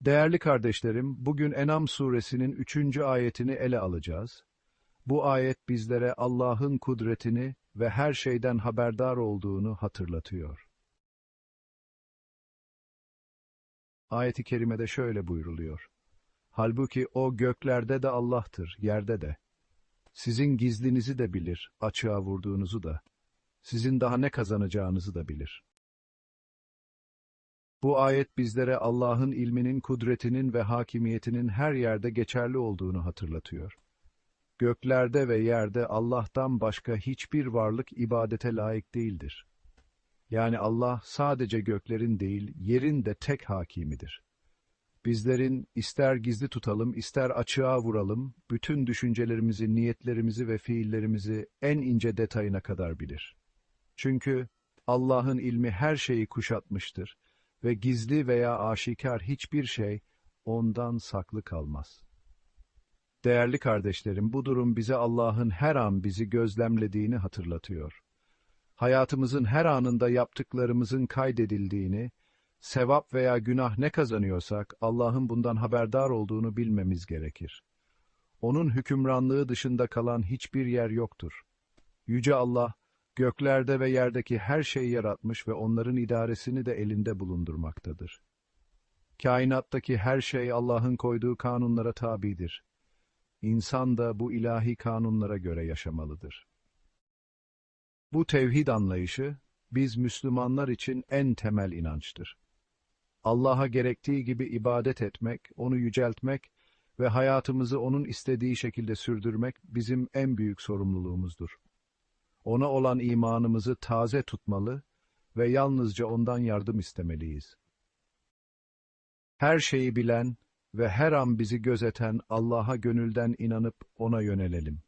Değerli kardeşlerim, bugün Enam suresinin üçüncü ayetini ele alacağız. Bu ayet bizlere Allah'ın kudretini ve her şeyden haberdar olduğunu hatırlatıyor. Ayet-i kerimede şöyle buyruluyor. Halbuki o göklerde de Allah'tır, yerde de. Sizin gizlinizi de bilir, açığa vurduğunuzu da. Sizin daha ne kazanacağınızı da bilir. Bu ayet bizlere Allah'ın ilminin, kudretinin ve hakimiyetinin her yerde geçerli olduğunu hatırlatıyor. Göklerde ve yerde Allah'tan başka hiçbir varlık ibadete layık değildir. Yani Allah sadece göklerin değil, yerin de tek hakimidir. Bizlerin ister gizli tutalım, ister açığa vuralım, bütün düşüncelerimizi, niyetlerimizi ve fiillerimizi en ince detayına kadar bilir. Çünkü Allah'ın ilmi her şeyi kuşatmıştır ve gizli veya aşikar hiçbir şey ondan saklı kalmaz. Değerli kardeşlerim, bu durum bize Allah'ın her an bizi gözlemlediğini hatırlatıyor. Hayatımızın her anında yaptıklarımızın kaydedildiğini, sevap veya günah ne kazanıyorsak Allah'ın bundan haberdar olduğunu bilmemiz gerekir. Onun hükümranlığı dışında kalan hiçbir yer yoktur. Yüce Allah, göklerde ve yerdeki her şeyi yaratmış ve onların idaresini de elinde bulundurmaktadır. Kainattaki her şey Allah'ın koyduğu kanunlara tabidir. İnsan da bu ilahi kanunlara göre yaşamalıdır. Bu tevhid anlayışı, biz Müslümanlar için en temel inançtır. Allah'a gerektiği gibi ibadet etmek, onu yüceltmek ve hayatımızı onun istediği şekilde sürdürmek bizim en büyük sorumluluğumuzdur. Ona olan imanımızı taze tutmalı ve yalnızca ondan yardım istemeliyiz. Her şeyi bilen ve her an bizi gözeten Allah'a gönülden inanıp ona yönelelim.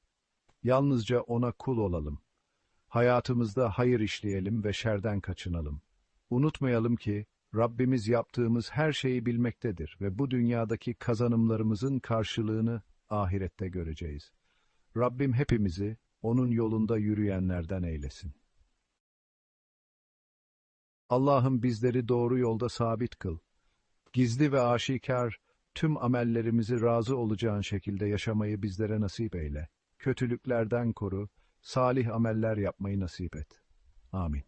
Yalnızca ona kul olalım. Hayatımızda hayır işleyelim ve şerden kaçınalım. Unutmayalım ki Rabbimiz yaptığımız her şeyi bilmektedir ve bu dünyadaki kazanımlarımızın karşılığını ahirette göreceğiz. Rabbim hepimizi onun yolunda yürüyenlerden eylesin. Allah'ım bizleri doğru yolda sabit kıl. Gizli ve aşikar tüm amellerimizi razı olacağın şekilde yaşamayı bizlere nasip eyle. Kötülüklerden koru, salih ameller yapmayı nasip et. Amin.